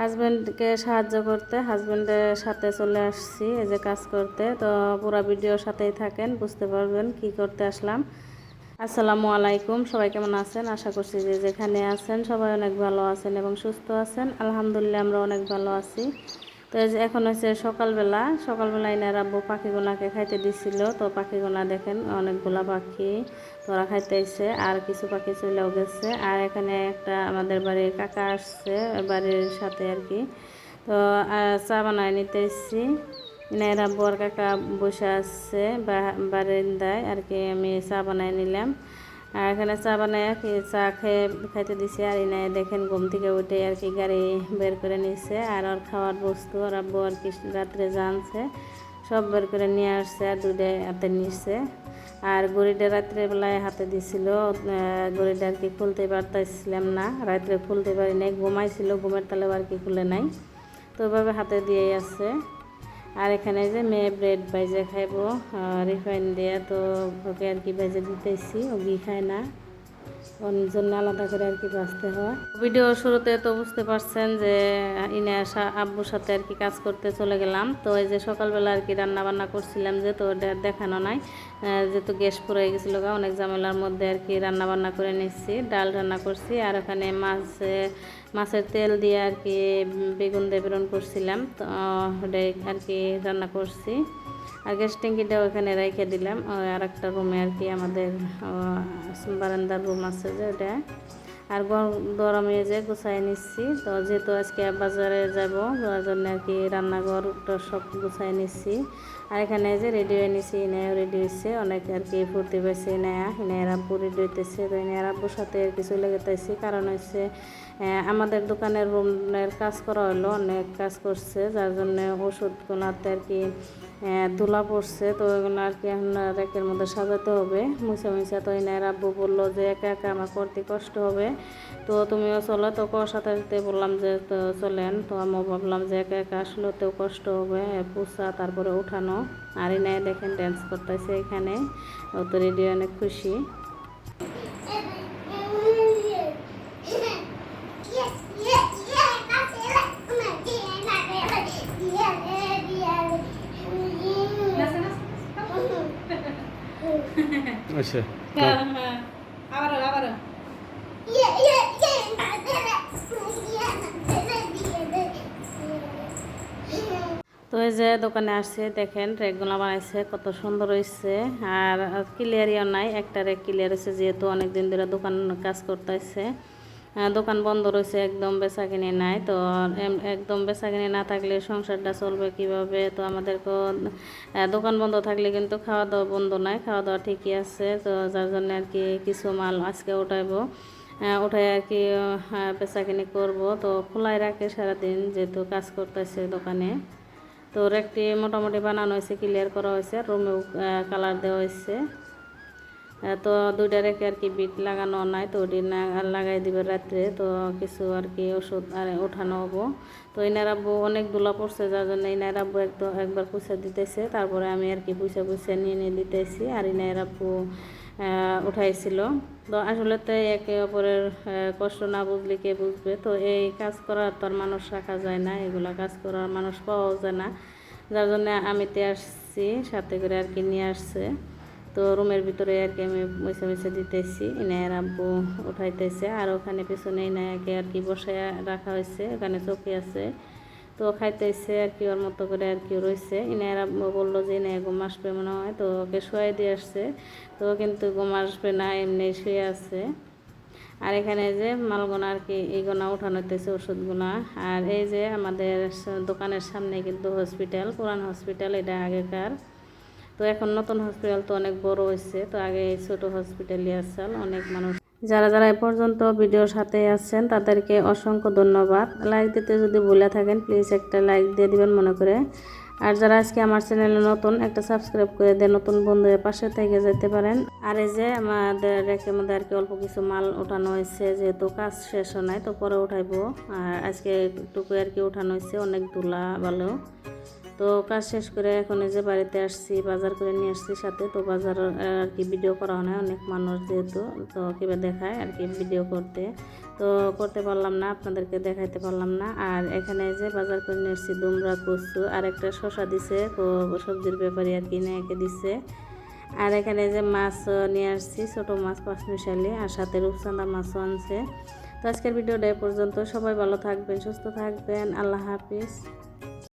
হাজব্যান্ডকে সাহায্য করতে হাজব্যান্ডের সাথে চলে আসছি, এই যে কাজ করতে। তো পুরা ভিডিওর সাথেই থাকেন, বুঝতে পারবেন কি করতে আসলাম। আসসালামু আলাইকুম, সবাই কেমন আছেন? আশা করছি যে যেখানে আছেন সবাই অনেক ভালো আছেন এবং সুস্থ আছেন। আলহামদুলিল্লাহ, আমরা অনেক ভালো আছি। তো এখন হচ্ছে সকালবেলা সকালবেলা এনার আব্বু পাখিগুলাকে খাইতে দিছিল। তো পাখিগুলা দেখেন অনেকগুলা পাখি তোরা খাইতেছে, আর কিছু পাখি চলেও গেছে। আর এখানে একটা আমাদের বাড়ির কাকা আসছে বাড়ির সাথে আর কি। তো চা বানায় নিতে এসেছি এনার আব্বু আর কাকা বসে আসছে বারান্দায়। আর কি আমি চা বানায় নিলাম। আর এখানে চা বানায় কি চা খেয়ে খাইতে দিছে, আর এনে দেখেন ঘুম থেকে উঠে আর কি গাড়ি বের করে নিছে। আর ওর খাওয়ার বস্তু ওর আব্বু আর কি রাত্রে জানছে সব বের করে নিয়ে আসছে আর দুধে হাতে নিচ্ছে আর গড়িটা রাত্রেবেলায় হাতে দিছিল গড়িটা আর কি খুলতে পারতেছিলাম না। রাত্রে খুলতে পারি নাই, ঘুমাইছিল, ঘুমের তালেও আর কি খুলে নাই। তো ওইভাবে হাতে দিয়েই আছে। আর এখানে যে মেয়ে ব্রেড ভাইজে খাইব রিফাইন দিয়ে তো ওকে আর কি ভেজে দিতেছি, ও ঘি খায় না। ওর জন্য আলাদা করে আর কি বাঁচতে হয়। ভিডিও শুরুতে তো বুঝতে পারছেন যে ইনে আব্বুর সাথে আর কি কাজ করতে চলে গেলাম। তো এই যে সকালবেলা আর কি রান্না বান্না করছিলাম যে তো দেখানো নাই যেহেতু গ্যাস পুরো গেছিল গা অনেক ঝামেলার মধ্যে আর কি রান্না বান্না করে নিচ্ছি, ডাল রান্না করছি, আর ওখানে মাছ, মাছের তেল দিয়ে আর কি বেগুন দিয়ে বেরন করছিলাম। তো আর কি রান্না করছি। আর গ্যাস ট্যাঙ্কিটাও এখানে রেখে দিলাম। আর একটা রুমে আর কি আমাদের বারান্দার রুম আছে যে ওটা। আর গর- গরমে যে গুছাই নিচ্ছি, তো যেহেতু আজকে বাজারে যাব যার জন্য আর কি রান্নাঘরটা সব গুছাই নিচ্ছি। আর এখানে যে রেডি হয়ে নিছি, ইনায়ও রেডি হয়েছে, অনেক আর কি ফুর্তি পাইছে ইনায়া। ইনায়ের আব্বু রেডি হইতেছে, তো ইনায়ের আব্বুর সাথে আর কি চলে গেতেছি কারণ হচ্ছে আমাদের দোকানের রুমের কাজ করা হলো অনেক কাজ করছে, যার জন্য ওষুধগুলোতে আর কি ধুলা পড়ছে, তো ওইগুলো আর কি এখন র্যাকের মধ্যে সাজাতে হবে। মুছে মুছে তো ইনায়ের আব্বু বলল যে, একা একা আমার করতে কষ্ট হবে। তো তুমিও চলো তো ওর সাথে সাথে বললাম যে তো চলেন। তো আমিও ভাবলাম যে একা একা আসলে তো কষ্ট হবে পোষা তারপরে উঠানো। আর ইনায় দেখেন ড্যান্স করতেছে এখানে। ও তো রেডি অনেক খুশি। আচ্ছা এই যে দোকানে আসছে, দেখেন রেকগুলো বানাইছে, কত সুন্দর হয়েছে আর ক্লিয়ারিও নাই, একটা রেক ক্লিয়ার হয়েছে যেহেতু অনেক দিন ধরে দোকান কাজ করতেছে। দোকান বন্ধ রয়েছে একদম বেচা কিনে নাই। তো একদম বেচা কিনে না থাকলে সংসারটা চলবে কীভাবে? তো আমাদেরকে দোকান বন্ধ থাকলে কিন্তু খাওয়া দাওয়া বন্ধ নাই খাওয়া দাওয়া ঠিকই আছে। তো যার জন্য আর কি কিছু মাল আজকে উঠাইবো। উঠাই আর কি বেচাকিনি করব। তো খোলাই রাখে সারাদিন, যেহেতু কাজ করতেছে দোকানে। তো একটি মোটামুটি বানানো হয়েছে ক্লিয়ার করা হয়েছে রুমেও কালার দেওয়া হয়েছে। তো দুইটা রেখে আর কি বিট লাগানো নাই, তো ওটি লাগাই দিবে রাত্রে, তো কিছু আর কি ওষুধ আর ওঠানো হব। তো ইনার আব্বু অনেক দোলা পড়ছে, যার জন্য ইনার আব্বু একদম, একবার পুষে দিতেছে। তারপরে আমি আর কি পুষে পুষে নিয়ে নিয়ে দিতেছি, আর ইনার আব্বু উঠাইছিল। তো আসলে তো একে অপরের কষ্ট না বুঝলে কে বুঝবে? তো এই কাজ করার তো আর মানুষ রাখা যায় না, এগুলা কাজ করার মানুষ পাওয়াও যায় না। যার জন্য আমি তে আসছি, সাথে করে আর কি নিয়ে আসছে। তো রুমের ভিতরে আর কি আমি মুছে মুছে দিতেছি, ইনায়ের আব্বু উঠাইতেছে। আর ওখানে পিছনে ইনায়াকে আর কি বসায় রাখা হয়েছে, ওখানে চৌকি আছে। তো খাইতেছে আর কি, ওর মতো করে আর কি রয়েছে আব্বু বলল যে, ইনায় ঘুম আসবে মনে হয়। তো ওকে শোয়াই দিয়ে আসছে। তো কিন্তু ঘুম আসবে না, এমনি শুয়ে আছে। আর এখানে যে মালগোনা আর কি এই গোনা উঠানো হইতেছে ওষুধগুলা আর এই যে আমাদের দোকানের সামনে কিন্তু হসপিটাল, পুরান হসপিটাল, এটা আগেকার। তো এখন নতুন হসপিটাল তো অনেক বড় হয়েছে তো আগে ছোট হসপিটালই আসছিল অনেক মানুষ যারা যারা এ পর্যন্ত ভিডিওর সাথে আছেন, তাদেরকে অসংখ্য ধন্যবাদ। লাইক দিতে যদি ভুলে থাকেন প্লিজ একটা লাইক দিয়ে দিবেন মনে করে। আর যারা আজকে আমার চ্যানেলে নতুন, একটা সাবস্ক্রাইব করে দিয়ে নতুন বন্ধুদের পাশে থেকে যেতে পারেন। আর এই যে আমাদের রেখের মধ্যে আর কি অল্প কিছু মাল ওঠানো হয়েছে, যেহেতু কাজ শেষ হয় তো পরে উঠাইবো। আর আজকে টুকু আর কি উঠানো হয়েছে, অনেক ধুলা ভালো। তো কাজ শেষ করে এখন এই যে বাড়িতে আসছি, বাজার করে নিয়ে আসছি সাথে। তো বাজার আর কি ভিডিও করা হয় অনেক মানুষ যেহেতু, তো কীভাবে দেখায় আর কি ভিডিও করতে। তো করতে পারলাম না, আপনাদেরকে দেখাইতে পারলাম না। আর এখানে যে বাজার করে নিয়ে এসেছি দুমরা কচু, আর একটা শশা দিছে, তো সবজির ব্যাপারী আর কিনে একে দিছে। আর এখানে যে মাছ নিয়ে আসছি, ছোটো মাছ পাঁচ মিশালি আর সাথে রূপচাঁদা মাছও আনছে। তো আজকের ভিডিওটা এ পর্যন্ত। সবাই ভালো থাকবেন, সুস্থ থাকবেন। আল্লাহ হাফিজ।